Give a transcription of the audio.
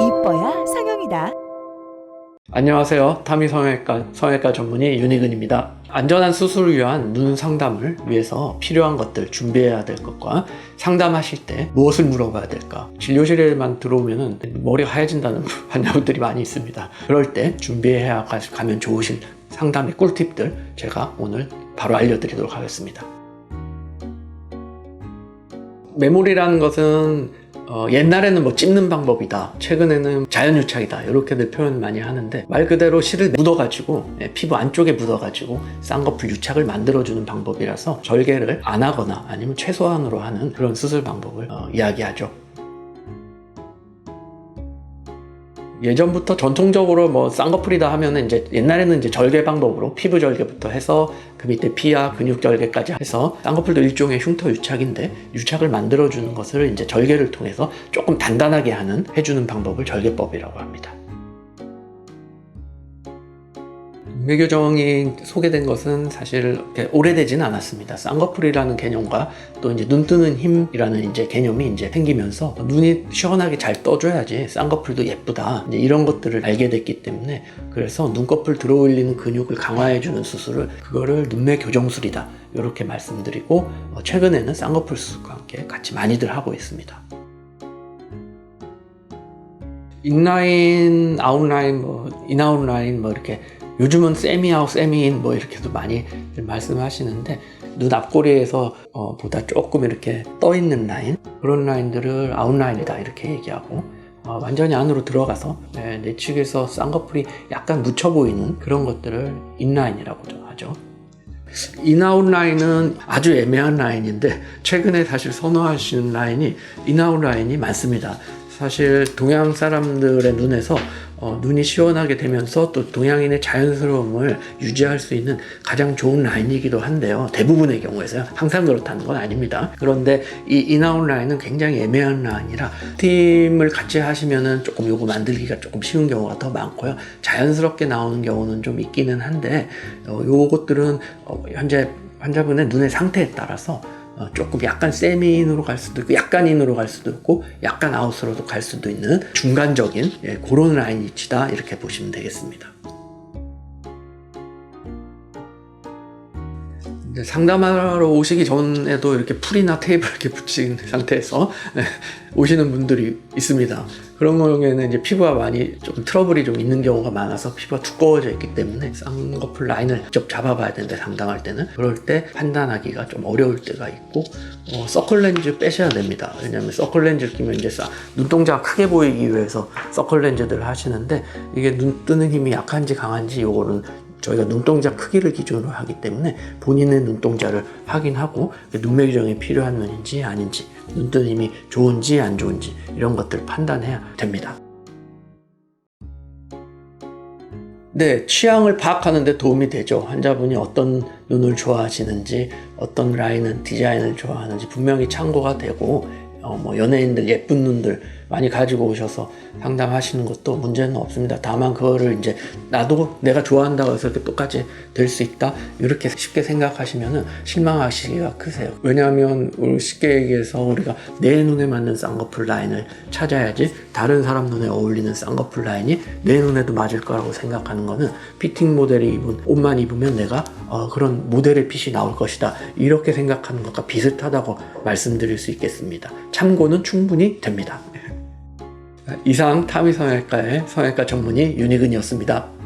이뻐야 상영이다. 안녕하세요. 타미 성형외과 성형외과 전문의 윤희근입니다. 안전한 수술을 위한 눈 상담을 위해서 필요한 것들 준비해야 될 것과 상담하실 때 무엇을 물어봐야 될까? 진료실에만 들어오면 머리가 하얘진다는 환자분들이 많이 있습니다. 그럴 때 준비해야 가- 가면 좋으신 상담의 꿀팁들 제가 오늘 바로 알려드리도록 하겠습니다. 메모리라는 것은 어, 옛날에는 뭐 찝는 방법이다. 최근에는 자연유착이다. 이렇게들 표현 많이 하는데 말 그대로 실을 묻어가지고 예, 피부 안쪽에 묻어가지고 쌍꺼풀 유착을 만들어주는 방법이라서 절개를 안 하거나 아니면 최소한으로 하는 그런 수술 방법을 어, 이야기하죠. 예전부터 전통적으로 뭐 쌍꺼풀이다 하면은 이제 옛날에는 이제 절개 방법으로 피부 절개부터 해서 그 밑에 피하 근육 절개까지 해서 쌍꺼풀도 일종의 흉터 유착인데 유착을 만들어 주는 것을 이제 절개를 통해서 조금 단단하게 하는 해주는 방법을 절개법이라고 합니다. 눈매교정이 소개된 것은 사실 오래되지는 않았습니다. 쌍꺼풀이라는 개념과 또 이제 눈 뜨는 힘이라는 이제 개념이 이제 생기면서 눈이 시원하게 잘 떠줘야지 쌍꺼풀도 예쁘다. 이런 것들을 알게 됐기 때문에 그래서 눈꺼풀 들어올리는 근육을 강화해주는 수술을 그거를 눈매 교정술이다. 이렇게 말씀드리고 어, 최근에는 쌍꺼풀 수술과 함께 같이 많이들 하고 있습니다. 인라인, 아웃라인, 뭐 인아웃라인 뭐 이렇게 요즘은 세미아웃, 세미인 뭐 이렇게도 많이 말씀하시는데 눈 앞꼬리에서 어, 보다 조금 이렇게 떠 있는 라인 그런 라인들을 아웃라인이다 이렇게 얘기하고 어, 완전히 안으로 들어가서 네, 내 측에서 쌍꺼풀이 약간 묻혀 보이는 그런 것들을 인라인이라고 하죠. 인아웃 라인은 아주 애매한 라인인데 최근에 사실 선호하시는 라인이 인아웃 라인이 많습니다. 사실 동양 사람들의 눈에서 어, 눈이 시원하게 되면서 또 동양인의 자연스러움을 유지할 수 있는 가장 좋은 라인이기도 한데요. 대부분의 경우에서요. 항상 그렇다는 건 아닙니다. 그런데 이 인아웃 라인은 굉장히 애매한 라인이라 팀을 같이 하시면은 조금 요거 만들기가 조금 쉬운 경우가 더 많고요. 자연스럽게 나오는 경우는 좀 있기는 한데 어, 요것들은 어, 현재 환자분의 눈의 상태에 따라서 어, 조금 약간 세미인으로 갈 수도 있고 약간 인으로 갈 수도 있고 약간 아웃으로도 갈 수도 있는 중간적인 예, 그런 라인 위치다 이렇게 보시면 되겠습니다. 상담하러 오시기 전에도 이렇게 풀이나 테이블 이렇게 붙인 상태에서 네, 오시는 분들이 있습니다. 그런 경우에는 이제 피부가 많이 좀 트러블이 좀 있는 경우가 많아서 피부가 두꺼워져 있기 때문에 쌍꺼풀 라인을 직접 잡아봐야 되는데 상담할 때는 그럴 때 판단하기가 좀 어려울 때가 있고 어, 서클 렌즈 빼셔야 됩니다. 왜냐하면 서클 렌즈를 끼면 이제 쌍- 눈동자가 크게 보이기 위해서 서클 렌즈들을 하시는데 이게 눈 뜨는 힘이 약한지 강한지 요거는 저희가 눈동자 크기를 기준으로 하기 때문에 본인의 눈동자를 확인하고 눈매 교정이 필요한 눈인지 아닌지 눈뜬 힘이 좋은지 안 좋은지 이런 것들을 판단해야 됩니다. 네, 취향을 파악하는 데 도움이 되죠. 환자분이 어떤 눈을 좋아하시는지, 어떤 라인은 디자인을 좋아하는지 분명히 참고가 되고, 어, 뭐 연예인들 예쁜 눈들 많이 가지고 오셔서 상담하시는 것도 문제는 없습니다. 다만 그거를 이제 나도 내가 좋아한다고 해서 이렇게 똑같이 될 수 있다 이렇게 쉽게 생각하시면은 실망하시기가 크세요. 왜냐하면 쉽게 얘기해서 우리가 내 눈에 맞는 쌍꺼풀 라인을 찾아야지 다른 사람 눈에 어울리는 쌍꺼풀 라인이 내 눈에도 맞을 거라고 생각하는 거는 피팅 모델이 입은 옷만 입으면 내가 어, 그런 모델의 핏이 나올 것이다 이렇게 생각하는 것과 비슷하다고 말씀드릴 수 있겠습니다. 참고는 충분히 됩니다. 이상 타미 성형외과의 성형외과 전문의 윤희근이었습니다.